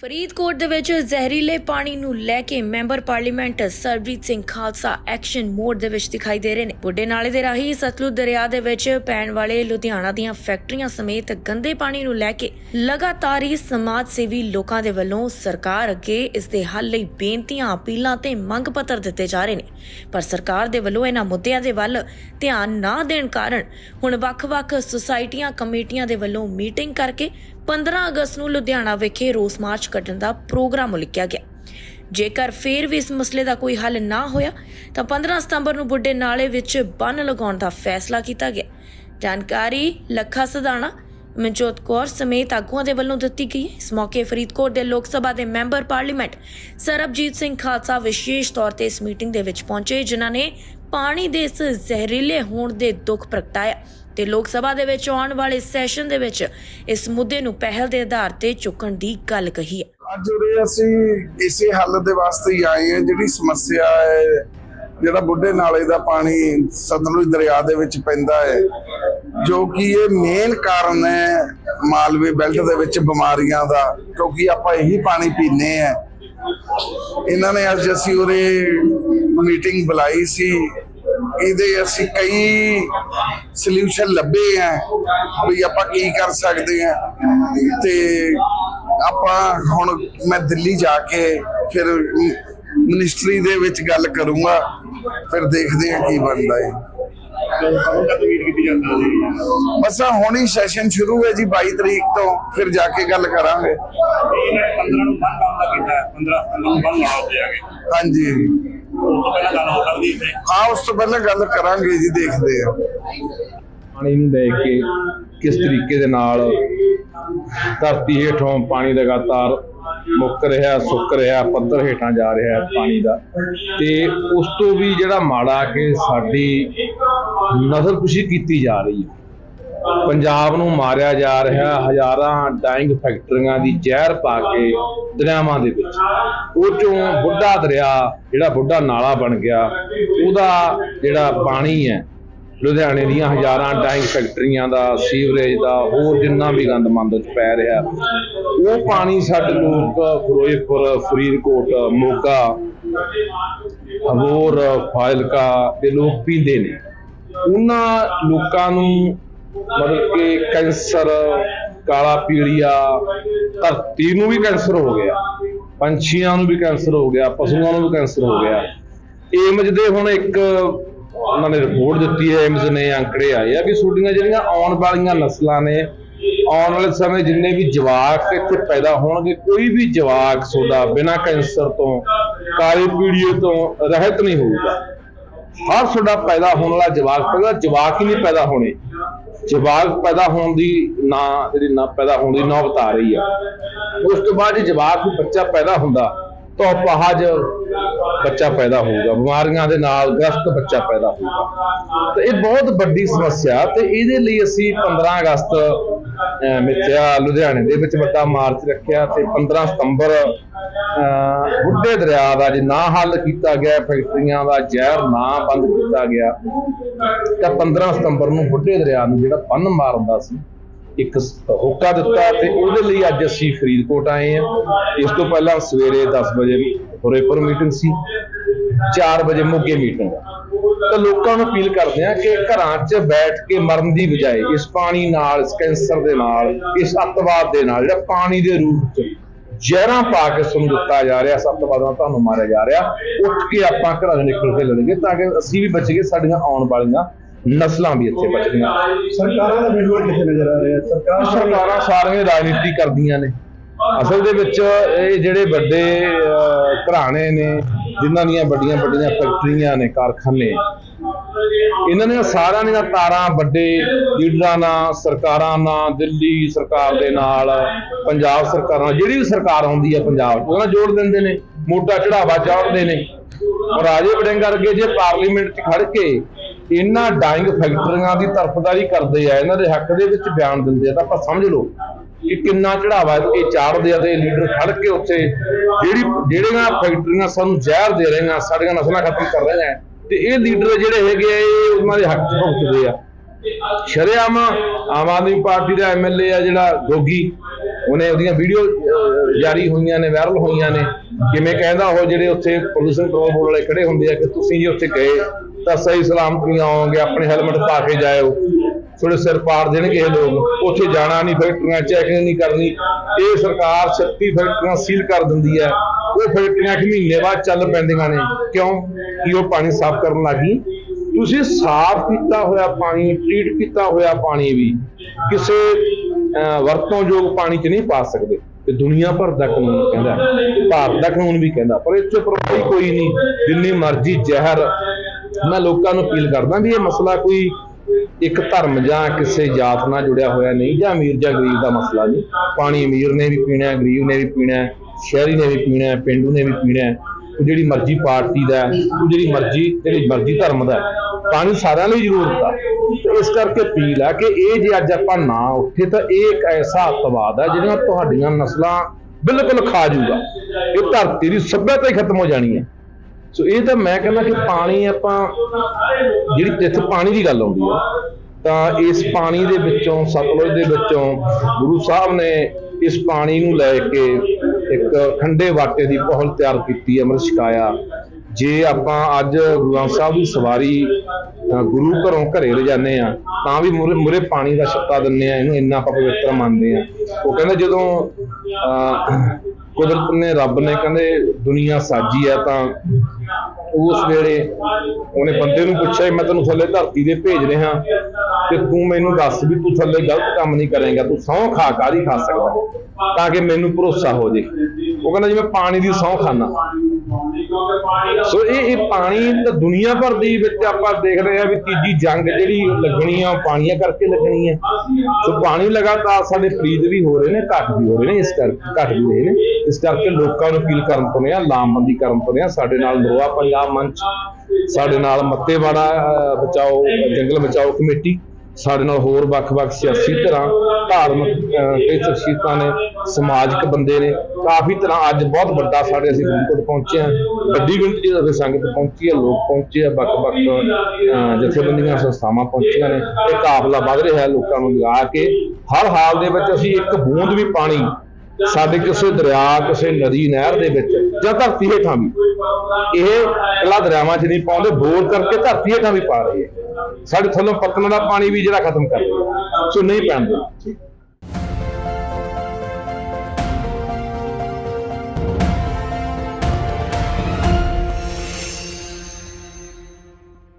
ਫਰੀਦਕੋਟ ਦੇ ਵਿੱਚ ਜ਼ਹਿਰੀਲੇ ਪਾਣੀ ਨੂੰ ਲੈ ਕੇ member parliament Sarabjit Singh Khalsa action mode ਦੇ ਵਿੱਚ ਦਿਖਾਈ ਦੇ ਰਹੇ ਨੇ। ਬੁੱਢੇ ਨਾਲੇ ਦੇ ਰਾਹੀਂ ਸਤਲੁਜ ਦਰਿਆ ਦੇ ਵਿੱਚ ਪੈਣ ਵਾਲੇ ਲੁਧਿਆਣਾ ਦੀਆਂ ਫੈਕਟਰੀਆਂ ਸਮੇਤ ਗੰਦੇ ਪਾਣੀ ਨੂੰ ਲੈ ਕੇ ਲਗਾਤਾਰ ਹੀ ਸਮਾਜ ਸੇਵੀ ਲੋਕਾਂ ਦੇ ਵੱਲੋਂ ਸਰਕਾਰ ਅੱਗੇ ਇਸ ਦੇ ਹੱਲ ਲਈ ਬੇਨਤੀਆਂ, ਅਪੀਲਾਂ ਤੇ ਮੰਗ ਪੱਤਰ ਦਿੱਤੇ ਜਾ ਰਹੇ ਨੇ। ਪਰ ਸਰਕਾਰ ਦੇ ਵੱਲੋਂ ਇਹਨਾਂ ਮੁੱਦਿਆਂ ਦੇ ਵੱਲ ਧਿਆਨ ਨਾ ਦੇਣ ਕਾਰਨ ਹੁਣ ਵੱਖ-ਵੱਖ ਸੁਸਾਇਟੀਆਂ, ਕਮੇਟੀਆਂ ਦੇ ਵੱਲੋਂ ਮੀਟਿੰਗ ਕਰਕੇ 15 ਅਗਸਤ ਨੂੰ ਲੁਧਿਆਣਾ ਵਿਖੇ ਰੋਸ ਮਾਰਚ ਕੱਢਣ ਦਾ ਪ੍ਰੋਗਰਾਮ ਉਲੀਕਿਆ ਗਿਆ। ਜੇਕਰ ਫੇਰ ਵੀ ਇਸ ਮਸਲੇ ਦਾ ਕੋਈ ਹੱਲ ਨਾ ਹੋਇਆ, ਤਾਂ 15 ਸਤੰਬਰ ਨੂੰ ਬੁੱਢੇ ਨਾਲੇ ਵਿੱਚ ਬੰਨ ਲਗਾਉਣ ਦਾ ਫੈਸਲਾ ਕੀਤਾ ਗਿਆ। ਜਾਣਕਾਰੀ ਲੱਖਾ ਸਦਾਣਾ ਮਨਜੋਤ ਕੌਰ ਸਮੇਤ ਆਗੂਆਂ ਦੇ ਵੱਲੋਂ ਦਿੱਤੀ ਗਈ ਇਸ ਮੌਕੇ ਫਰੀਦਕੋਟ ਦੇ ਲੋਕ ਸਭਾ ਦੇ ਮੈਂਬਰ ਪਾਰਲੀਮੈਂਟ ਸਰਬਜੀਤ ਸਿੰਘ ਖਾਲਸਾ ਵਿਸ਼ੇਸ਼ ਤੌਰ ਤੇ ਇਸ ਮੀਟਿੰਗ ਦੇ ਵਿੱਚ ਪਹੁੰਚੇ, ਜਿਨ੍ਹਾਂ ਨੇ ਪਾਣੀ ਦੇ ਇਸ ਜ਼ਹਿਰੀਲੇ ਹੋਣ ਦੇ ਦੁੱਖ ਪ੍ਰਗਟਾਇਆ ਤੇ ਲੋਕ ਸਭਾ ਦੇ ਵਿੱਚ ਆਉਣ ਵਾਲੇ ਸੈਸ਼ਨ ਦੇ ਵਿੱਚ ਇਸ ਮੁੱਦੇ ਨੂੰ ਪਹਿਲ ਦੇ ਆਧਾਰ ਤੇ ਚੁੱਕਣ ਦੀ ਗੱਲ ਕਹੀ ਹੈ। ਅੱਜ ਉਰੇ ਅਸੀਂ ਇਸੇ ਹੱਲ ਦੇ ਵਾਸਤੇ ਹੀ ਆਏ ਹਾਂ, ਜਿਹੜੀ ਸਮੱਸਿਆ ਹੈ, ਜਿਹੜਾ ਬੁੱਢੇ ਨਾਲੇ ਦਾ ਪਾਣੀ ਸਤਲੁਜ ਦਰਿਆ ਦੇ ਵਿੱਚ ਪੈਂਦਾ ਹੈ, ਜੋ ਕਿ ਇਹ ਮੇਨ ਕਾਰਨ ਹੈ ਮਾਲਵੇ ਬੈਲਟ ਦੇ ਵਿੱਚ ਬਿਮਾਰੀਆਂ ਦਾ, ਕਿਉਂਕਿ ਆਪਾਂ ਇਹੀ ਪਾਣੀ ਪੀਂਦੇ ਆ ਇਹਨਾਂ ਨੇ ਅੱਜ ਅਸੀਂ ਉਰੇ ਮੀਟਿੰਗ ਬੁਲਾਈ ਸੀ। ਇਹਦੇ ਅਸੀਂ ਕਈ ਸੋਲੂਸ਼ਨ ਲੱਭੇ ਆ ਵੀ ਆਪਾਂ ਕੀ ਕਰ ਸਕਦੇ ਆ। ਤੇ ਆਪਾਂ ਹੁਣ ਮੈਂ ਦਿੱਲੀ ਜਾ ਕੇ ਫਿਰ ਮਿਨਿਸਟਰੀ ਦੇ ਵਿੱਚ ਗੱਲ ਕਰੂੰਗਾ ਫਿਰ ਦੇਖਦੇ ਆ ਕੀ ਬਣਦਾ ਹੈ ਬਸ ਹੁਣ ਹੀ ਸੈਸ਼ਨ ਸ਼ੁਰੂ ਹੈ ਜੀ 22 ਤਰੀਕ ਤੋਂ ਫਿਰ ਜਾ ਕੇ ਗੱਲ ਕਰਾਂਗੇ। ਇਹਨਾਂ ਨੇ 15 ਨੂੰ ਬੰਦ ਕੰਮ ਦਾ ਕੀਤਾ ਹੈ, 15 ਸਤੰਬਰ ਨੂੰ ਬੰਦ ਲਾਉਣਾ ਤੇ ਆ ਗਏ ਹਾਂਜੀ। ਉਸ ਤੋਂ ਪਹਿਲਾਂ ਗੱਲ ਹੋ ਸਕਦੀ ਸੀ ਆ ਉਸ ਤੋਂ ਪਹਿਲਾਂ ਗੱਲ ਕਰਾਂਗੇ ਜੀ, ਦੇਖਦੇ ਆ ਪਾਣੀ ਨੂੰ ਲੈ ਕੇ ਕਿਸ ਤਰੀਕੇ ਦੇ ਨਾਲ ਧਰਤੀ ਹੇਠੋਂ ਪਾਣੀ ਲਗਾਤਾਰ ਮੁੱਕ ਰਿਹਾ, ਸੁੱਕ ਰਿਹਾ, ਪੱਧਰ ਹੇਠਾਂ ਜਾ ਰਿਹਾ ਹੈ ਪਾਣੀ ਦਾ। ਤੇ ਉਸ ਤੋਂ ਵੀ ਜਿਹੜਾ ਮਾੜਾ ਕਿ ਸਾਡੀ ਨਜ਼ਰਕੁਸ਼ੀ ਕੀਤੀ ਜਾ ਰਹੀ ਹੈ। ਪੰਜਾਬ ਨੂੰ ਮਾਰਿਆ ਜਾ ਰਿਹਾ, ਹਜ਼ਾਰਾਂ ਡਾਈਂਗ ਫੈਕਟਰੀਆਂ ਦੀ ਜ਼ਹਿਰ ਪਾ ਕੇ ਦਰਿਆਵਾਂ ਦੇ ਵਿੱਚ। ਉਹ ਚੋਂ ਬੁੱਢਾ ਦਰਿਆ, ਜਿਹੜਾ ਬੁੱਢਾ ਨਾਲਾ ਬਣ ਗਿਆ, ਉਹਦਾ ਜਿਹੜਾ ਪਾਣੀ ਹੈ, ਲੁਧਿਆਣੇ ਦੀਆਂ ਹਜ਼ਾਰਾਂ ਡਾਈਂਗ ਫੈਕਟਰੀਆਂ ਦਾ, ਸੀਵਰੇਜ ਦਾ, ਹੋਰ ਜਿੰਨਾ ਵੀ ਗੰਦ ਮੰਦ ਚ ਪੈ ਰਿਹਾ, ਉਹ ਪਾਣੀ ਸਾਡੇ ਲੋਕ ਫਿਰੋਜ਼ਪੁਰ, ਫਰੀਦਕੋਟ, ਮੋਗਾ ਹੋਰ ਫਾਜ਼ਿਲਕਾ ਦੇ ਲੋਕ ਪੀਂਦੇ ਨੇ। ਉਹਨਾਂ ਲੋਕਾਂ ਨੂੰ ਮਤਲਬ ਕਿ ਕੈਂਸਰ, ਕਾਲਾ ਪੀਲੀਆ, ਧਰਤੀ ਨੂੰ ਵੀ ਕੈਂਸਰ ਹੋ ਗਿਆ, ਪੰਛੀਆਂ ਨੂੰ ਵੀ ਕੈਂਸਰ ਹੋ ਗਿਆ, ਪਸ਼ੂਆਂ ਨੂੰ ਵੀ ਕੈਂਸਰ ਹੋ ਗਿਆ। ਏਮਜ ਦੇ ਹੁਣ ਇੱਕ ਉਹਨਾਂ ਨੇ ਰਿਪੋਰਟ ਦਿੱਤੀ ਹੈ, ਏਮਜ਼ ਨੇ ਅੰਕੜੇ ਆਏ ਆ ਵੀ ਤੁਹਾਡੀਆਂ ਜਿਹੜੀਆਂ ਆਉਣ ਵਾਲੀਆਂ ਨਸਲਾਂ ਨੇ, ਆਉਣ ਵਾਲੇ ਸਮੇਂ ਜਿੰਨੇ ਵੀ ਜਵਾਕ ਇੱਥੇ ਪੈਦਾ ਹੋਣਗੇ, ਕੋਈ ਵੀ ਜਵਾਕ ਤੁਹਾਡਾ ਬਿਨਾਂ ਕੈਂਸਰ ਤੋਂ, ਕਾਲੇ ਪੀੜੀਏ ਤੋਂ ਰਹਿਤ ਨਹੀਂ ਹੋਊਗਾ। ਹਰ ਤੁਹਾਡਾ ਪੈਦਾ ਹੋਣ ਵਾਲਾ ਜਵਾਕ, ਪਹਿਲਾਂ ਜਵਾਕ ਹੀ ਨਹੀਂ ਪੈਦਾ ਹੋਣੇ। ਜਵਾਕ ਪੈਦਾ ਹੋਣ ਦੀ ਨਾ ਜਿਹੜੀ ਨਾ ਪੈਦਾ ਹੋਣ ਦੀ ਨੌਬਤ ਆ ਰਹੀ ਆ। ਉਸ ਤੋਂ ਬਾਅਦ ਜੇ ਜਵਾਕ ਨੂੰ ਬੱਚਾ ਪੈਦਾ ਹੁੰਦਾ ਤਾਂ ਪਹਾਜ ਬੱਚਾ ਪੈਦਾ ਹੋਊਗਾ ਬਿਮਾਰੀਆਂ ਦੇ ਨਾਲ ਗ੍ਰਸਤ ਬੱਚਾ ਪੈਦਾ ਹੋਊਗਾ। ਤੇ ਇਹ ਬਹੁਤ ਵੱਡੀ ਸਮੱਸਿਆ ਤੇ ਇਹਦੇ ਲਈ ਅਸੀਂ 15 ਅਗਸਤ ਅਹ, ਮਿੱਥਿਆ ਲੁਧਿਆਣੇ ਦੇ ਵਿੱਚ ਵੱਡਾ ਮਾਰਚ ਰੱਖਿਆ ਤੇ 15 ਸਤੰਬਰ ਬੁੱਢੇ ਦਰਿਆ ਦਾ ਜੇ ਨਾ ਹੱਲ ਕੀਤਾ ਗਿਆ, ਫੈਕਟਰੀਆਂ ਦਾ ਜ਼ਹਿਰ ਨਾ ਬੰਦ ਕੀਤਾ ਗਿਆ, ਤਾਂ 15 ਸਤੰਬਰ ਨੂੰ ਬੁੱਢੇ ਦਰਿਆ ਨੂੰ ਜਿਹੜਾ ਬੰਨ ਮਾਰਦਾ ਸੀ, ਇੱਕ ਹੋਕਾ ਦਿੱਤਾ ਤੇ ਉਹਦੇ ਲਈ ਅੱਜ ਅਸੀਂ ਫਰੀਦਕੋਟ ਆਏ ਹਾਂ। ਇਸ ਤੋਂ ਪਹਿਲਾਂ ਸਵੇਰੇ 10 ਵਜੇ ਹੋਰੇਪੁਰ ਮੀਟਿੰਗ ਸੀ 4 ਵਜੇ ਮੋਗੇ ਮੀਟਿੰਗ ਤਾਂ ਲੋਕਾਂ ਨੂੰ ਅਪੀਲ ਕਰਦੇ ਆ ਕਿ ਘਰਾਂ 'ਚ ਬੈਠ ਕੇ ਮਰਨ ਦੀ ਬਜਾਏ ਇਸ ਪਾਣੀ ਨਾਲ, ਇਸ ਕੈਂਸਰ ਦੇ ਨਾਲ, ਇਸ ਅੱਤਵਾਦ ਦੇ ਨਾਲ, ਜਿਹੜਾ ਪਾਣੀ ਦੇ ਰੂਪ 'ਚ ਜ਼ਹਿਰਾਂ ਪਾ ਕੇ ਸਾਨੂੰ ਦਿੱਤਾ ਜਾ ਰਿਹਾ ਸੱਤਵਾਦ ਨਾਲ ਤੁਹਾਨੂੰ ਮਾਰਿਆ ਜਾ ਰਿਹਾ ਉੱਠ ਕੇ ਆਪਾਂ ਘਰਾਂ ਤੋਂ ਨਿਕਲ ਕੇ ਲੜੀਏ ਤਾਂ ਕਿ ਅਸੀਂ ਵੀ ਬਚੀਏ ਸਾਡੀਆਂ ਆਉਣ ਵਾਲੀਆਂ ਨਸਲਾਂ ਵੀ ਇੱਥੇ ਬਚਣੀਆਂ ਸਰਕਾਰਾਂ ਦਾ ਬਿਲਕੁਲ ਕਿੱਥੇ ਨਜ਼ਰ ਆ ਰਿਹਾ? ਸਰਕਾਰ ਸਰਕਾਰਾਂ ਸਾਰੀਆਂ ਰਾਜਨੀਤੀ ਕਰਦੀਆਂ ਨੇ। ਅਸਲ ਦੇ ਵਿੱਚ ਇਹ ਜਿਹੜੇ ਵੱਡੇ ਘਰਾਣੇ ਨੇ ਜਿਨ੍ਹਾਂ ਦੀਆਂ ਵੱਡੀਆਂ ਵੱਡੀਆਂ ਫੈਕਟਰੀਆਂ ਨੇ, ਕਾਰਖਾਨੇ। ਇਹਨਾਂ ਦੀਆਂ ਸਾਰਿਆਂ ਦੀਆਂ ਤਾਰਾਂ ਵੱਡੇ ਲੀਡਰਾਂ ਨਾਲ, ਸਰਕਾਰਾਂ ਨਾਲ, ਦਿੱਲੀ ਸਰਕਾਰ ਦੇ ਨਾਲ, ਪੰਜਾਬ ਸਰਕਾਰ ਨਾਲ, ਜਿਹੜੀ ਵੀ ਸਰਕਾਰ ਆਉਂਦੀ ਹੈ ਪੰਜਾਬ, ਉਹਨਾਂ ਨਾਲ ਜੋੜ ਦਿੰਦੇ ਨੇ ਮੋਟਾ ਚੜਾਵਾ ਚਾੜਦੇ ਨੇ। ਔਰ ਰਾਜੇ ਵੜਿੰਗ ਵਰਗੇ ਜੇ ਪਾਰਲੀਮੈਂਟ 'ਚ ਖੜ ਕੇ ਇਹਨਾਂ ਡਾਈਂਗ ਫੈਕਟਰੀਆਂ ਦੀ ਤਰਫਦਾਰੀ ਕਰਦੇ ਆ, ਇਹਨਾਂ ਦੇ ਹੱਕ ਦੇ ਵਿੱਚ ਬਿਆਨ ਦਿੰਦੇ ਆ, ਤਾਂ ਆਪਾਂ ਸਮਝ ਲਓ। ਕਿ ਕਿੰਨਾ ਚੜਾਵਾ ਇਹ ਚਾੜਦੇ ਆ ਤੇ ਲੀਡਰ ਖੜ ਕੇ ਉੱਥੇ ਜਿਹੜੀ ਜਿਹੜੀਆਂ ਫੈਕਟਰੀਆਂ ਸਾਨੂੰ ਜ਼ਹਿਰ ਦੇ ਰਹੀਆਂ, ਸਾਡੀਆਂ ਨਸਲਾਂ ਖਤਮ ਕਰ ਰਹੀਆਂ ਤੇ ਇਹ ਲੀਡਰ ਜਿਹੜੇ ਹੈਗੇ ਆ, ਇਹ ਉਹਨਾਂ ਦੇ ਹੱਕ 'ਚ ਭੁਗਤਦੇ ਆ। ਸ਼ਰੇਆਮ ਆਮ ਆਦਮੀ ਪਾਰਟੀ ਦਾ ਐਮਐਲਏ ਆ ਜਿਹੜਾ ਗੋਗੀ, ਉਹਨੇ ਉਹਦੀਆਂ ਵੀਡੀਓ ਜਾਰੀ ਹੋਈਆਂ ਨੇ, ਵਾਇਰਲ ਹੋਈਆਂ ਨੇ। ਕਿਵੇਂ ਕਹਿੰਦਾ ਉਹ ਜਿਹੜੇ ਉੱਥੇ ਪ੍ਰਦੂਸ਼ਣ ਕੰਟਰੋਲ ਬੋਰਡ ਵਾਲੇ ਖੜੇ ਹੁੰਦੇ ਆ ਕਿ ਤੁਸੀਂ ਜੇ ਉੱਥੇ ਗਏ ਤਾਂ ਸਹੀ ਸਲਾਮਤ ਨਹੀਂ ਆਓਗੇ, ਆਪਣੇ ਹੈਲਮਟ ਪਾ ਕੇ ਜਾਇਓ। ਥੋੜੇ ਸਿਰ ਪਾੜ ਦੇਣਗੇ ਇਹ ਲੋਕ। ਉੱਥੇ ਜਾਣਾ ਨਹੀਂ ਫੈਕਟਰੀਆਂ ਚੈਕਿੰਗ ਨਹੀਂ ਕਰਨੀ। ਇਹ ਸਰਕਾਰ 36 ਫੈਕਟਰੀਆਂ ਸੀਲ ਕਰ ਦਿੰਦੀ ਹੈ। ਉਹ ਫੈਕਟਰੀਆਂ ਇੱਕ ਮਹੀਨੇ ਬਾਅਦ ਚੱਲ ਪੈਂਦੀਆਂ ਨੇ। ਕਿਉਂ? ਕਿ ਉਹ ਪਾਣੀ ਸਾਫ਼ ਕਰਨ ਲੱਗੀ। ਤੁਸੀਂ ਸਾਫ਼ ਕੀਤਾ ਹੋਇਆ ਪਾਣੀ ਟ੍ਰੀਟ ਕੀਤਾ ਹੋਇਆ ਪਾਣੀ ਵੀ ਕਿਸੇ ਅਹ, ਵਰਤੋਂਯੋਗ ਪਾਣੀ 'ਚ ਨਹੀਂ ਪਾ ਸਕਦੇ। ਤੇ ਦੁਨੀਆ ਭਰ ਦਾ ਕਾਨੂੰਨ ਕਹਿੰਦਾ ਭਾਰਤ ਦਾ ਕਾਨੂੰਨ ਵੀ ਕਹਿੰਦਾ ਪਰ ਇੱਥੇ ਪ੍ਰਭਾਵੀ ਕੋਈ ਨਹੀਂ। ਜਿੰਨੀ ਮਰਜ਼ੀ ਜ਼ਹਿਰ। ਮੈਂ ਲੋਕਾਂ ਨੂੰ ਅਪੀਲ ਕਰਦਾ ਵੀ ਇਹ ਮਸਲਾ ਕੋਈ ਇੱਕ ਧਰਮ ਜਾਂ ਕਿਸੇ ਜਾਤ ਨਾਲ ਜੁੜਿਆ ਹੋਇਆ ਨਹੀਂ ਜਾਂ ਅਮੀਰ ਜਾਂ ਗਰੀਬ ਦਾ ਮਸਲਾ ਨਹੀਂ। ਪਾਣੀ ਅਮੀਰ ਨੇ ਵੀ ਪੀਣਾ ਗਰੀਬ ਨੇ ਵੀ ਪੀਣਾ ਸ਼ਹਿਰੀ ਨੇ ਵੀ ਪੀਣਾ ਹੈ, ਪਿੰਡੂ ਨੇ ਵੀ ਪੀਣਾ ਉਹ ਜਿਹੜੀ ਮਰਜ਼ੀ ਪਾਰਟੀ ਦਾ ਉਹ ਜਿਹੜੀ ਮਰਜ਼ੀ ਜਿਹੜੀ ਮਰਜ਼ੀ ਧਰਮ ਦਾ ਪਾਣੀ ਸਾਰਿਆਂ ਲਈ ਜ਼ਰੂਰਤ ਆ। ਇਸ ਕਰਕੇ ਅਪੀਲ ਆ ਕਿ ਇਹ ਜੇ ਅੱਜ ਆਪਾਂ ਨਾ ਉੱਠੇ ਤਾਂ ਇਹ ਇੱਕ ਐਸਾ ਅਤਵਾਦ ਹੈ ਜਿਹੜਾ ਤੁਹਾਡੀਆਂ ਨਸਲਾਂ ਬਿਲਕੁਲ ਖਾ ਜਾਊਗਾ। ਇਹ ਧਰਤੀ ਦੀ ਸੱਭਿਅਤਾ ਹੀ ਖਤਮ ਹੋ ਜਾਣੀ ਹੈ। ਸੋ ਇਹ ਤਾਂ ਮੈਂ ਕਹਿੰਦਾ ਕਿ ਪਾਣੀ ਆਪਾਂ ਜਿਹੜੀ ਜਿੱਥੇ ਪਾਣੀ ਦੀ ਗੱਲ ਆਉਂਦੀ ਆ ਤਾਂ ਇਸ ਪਾਣੀ ਦੇ ਵਿੱਚੋਂ ਸਤਲੁਜ ਦੇ ਵਿੱਚੋਂ ਗੁਰੂ ਸਾਹਿਬ ਨੇ ਇਸ ਪਾਣੀ ਨੂੰ ਲੈ ਕੇ ਇੱਕ ਖੰਡੇ ਵਾਟੇ ਦੀ ਪਹੁਲ ਤਿਆਰ ਕੀਤੀ ਹੈ ਅੰਮ੍ਰਿਤ ਛਕਾਇਆ। ਜੇ ਆਪਾਂ ਅੱਜ ਗੁਰੂ ਗ੍ਰੰਥ ਸਾਹਿਬ ਦੀ ਸਵਾਰੀ ਗੁਰੂ ਘਰੋਂ ਘਰੇ ਲੈ ਜਾਂਦੇ ਆ ਤਾਂ ਵੀ ਮੁਰੇ ਮੁਰੇ ਪਾਣੀ ਦਾ ਛੱਤਾ ਦਿੰਦੇ ਆ ਇਹਨੂੰ ਇੰਨਾ ਆਪਾਂ ਪਵਿੱਤਰ ਮੰਨਦੇ ਆ। ਉਹ ਕਹਿੰਦੇ ਜਦੋਂ ਅ, ਕੁਦਰਤ ਨੇ ਰੱਬ ਨੇ ਕਹਿੰਦੇ ਦੁਨੀਆ ਸਾਜੀ ਆ ਤਾਂ ਉਸ ਵੇਲੇ ਉਹਨੇ ਬੰਦੇ ਨੂੰ ਪੁੱਛਿਆ ਮੈਂ ਤੈਨੂੰ ਥੱਲੇ ਧਰਤੀ ਦੇ ਭੇਜ ਰਿਹਾ ਤੇ ਤੂੰ ਮੈਨੂੰ ਦੱਸ ਵੀ ਤੂੰ ਥੱਲੇ ਗਲਤ ਕੰਮ ਨਹੀਂ ਕਰੇਗਾ, ਤੂੰ ਸਹੁੰ ਖਾ ਕਾਦੀ ਖਾ ਸਕਦਾ? ਤਾਂ ਕਿ ਮੈਨੂੰ ਭਰੋਸਾ ਹੋ ਜੇ। ਉਹ ਕਹਿੰਦਾ ਜੀ, ਮੈਂ ਪਾਣੀ ਦੀ ਸਹੁੰ ਖਾਨਾ ਸੋ ਇਹ ਇਹ ਪਾਣੀ ਤਾਂ ਦੁਨੀਆ ਭਰ ਦੀ ਵਿੱਚ ਆਪਾਂ ਦੇਖ ਰਹੇ ਆ ਵੀ ਤੀਜੀ ਜੰਗ ਜਿਹੜੀ ਲੱਗਣੀ ਆ, ਉਹ ਪਾਣੀਆਂ ਕਰਕੇ ਲੱਗਣੀ ਹੈ ਸੋ ਪਾਣੀ ਲਗਾਤਾਰ ਸਾਡੇ ਫਰੀਦ ਵੀ ਹੋ ਰਹੇ ਨੇ, ਘੱਟ ਵੀ ਹੋ ਰਹੇ ਨੇ, ਇਸ ਕਰਕੇ ਘੱਟ ਵੀ ਰਹੇ ਨੇ। ਇਸ ਕਰਕੇ ਲੋਕਾਂ ਨੂੰ ਅਪੀਲ ਕਰਨ ਤੋਂ ਨੇ ਆ, ਲਾਮਬੰਦੀ ਕਰਨ ਤੋਂ ਨੇ ਆ, ਸਾਡੇ ਨਾਲ ਨਰੋਆ ਪੰਜਾਬ ਮੰਚ ਸਾਡੇ ਨਾਲ ਮੱਤੇਵਾੜਾ ਬਚਾਓ ਜੰਗਲ ਬਚਾਓ ਕਮੇਟੀ ਸਾਡੇ ਨਾਲ ਹੋਰ ਵੱਖ-ਵੱਖ ਸਿਆਸੀ ਧਿਰਾਂ ਧਾਰਮਿਕ ਕਈ ਸ਼ਖਸੀਅਤਾਂ ਨੇ ਸਮਾਜਿਕ ਬੰਦੇ ਨੇ ਕਾਫੀ ਤਰ੍ਹਾਂ ਅੱਜ ਬਹੁਤ ਵੱਡਾ ਸਾਡੇ ਅਸੀਂ ਫਰੀਦਕੋਟ ਪਹੁੰਚੇ ਹਾਂ। ਵੱਡੀ ਗਿਣਤੀ ਦੇ ਸੰਗਤ ਪਹੁੰਚੀ ਹੈ ਲੋਕ ਪਹੁੰਚੇ ਆ ਵੱਖ-ਵੱਖ ਅਹ, ਜਥੇਬੰਦੀਆਂ ਸੰਸਥਾਵਾਂ ਪਹੁੰਚੀਆਂ ਨੇ। ਇਹ ਕਾਫਲਾ ਵੱਧ ਰਿਹਾ ਲੋਕਾਂ ਨੂੰ ਲਗਾ ਕੇ। ਹਰ ਹਾਲ ਦੇ ਵਿੱਚ ਅਸੀਂ ਇੱਕ ਬੂੰਦ ਵੀ ਪਾਣੀ ਸਾਡੇ ਕਿਸੇ ਦਰਿਆ, ਕਿਸੇ ਨਦੀ, ਨਹਿਰ ਦੇ ਵਿੱਚ ਜਾਂ ਧਰਤੀ ਹੇਠਾਂ ਵੀ। ਇਹ ਇਕੱਲਾ ਦਰਿਆਵਾਂ 'ਚ ਨਹੀਂ ਪਾਉਂਦੇ, ਬੋਰ ਕਰਕੇ ਧਰਤੀ ਹੇਠਾਂ ਵੀ ਪਾ ਰਹੇ ਸਾਡੇ ਥੱਲੋਂ ਪਤਨ ਦਾ ਪਾਣੀ ਵੀ ਜਿਹੜਾ ਖਤਮ ਕਰ ਰਿਹਾ ਸੋ ਨਹੀਂ ਪੈਣ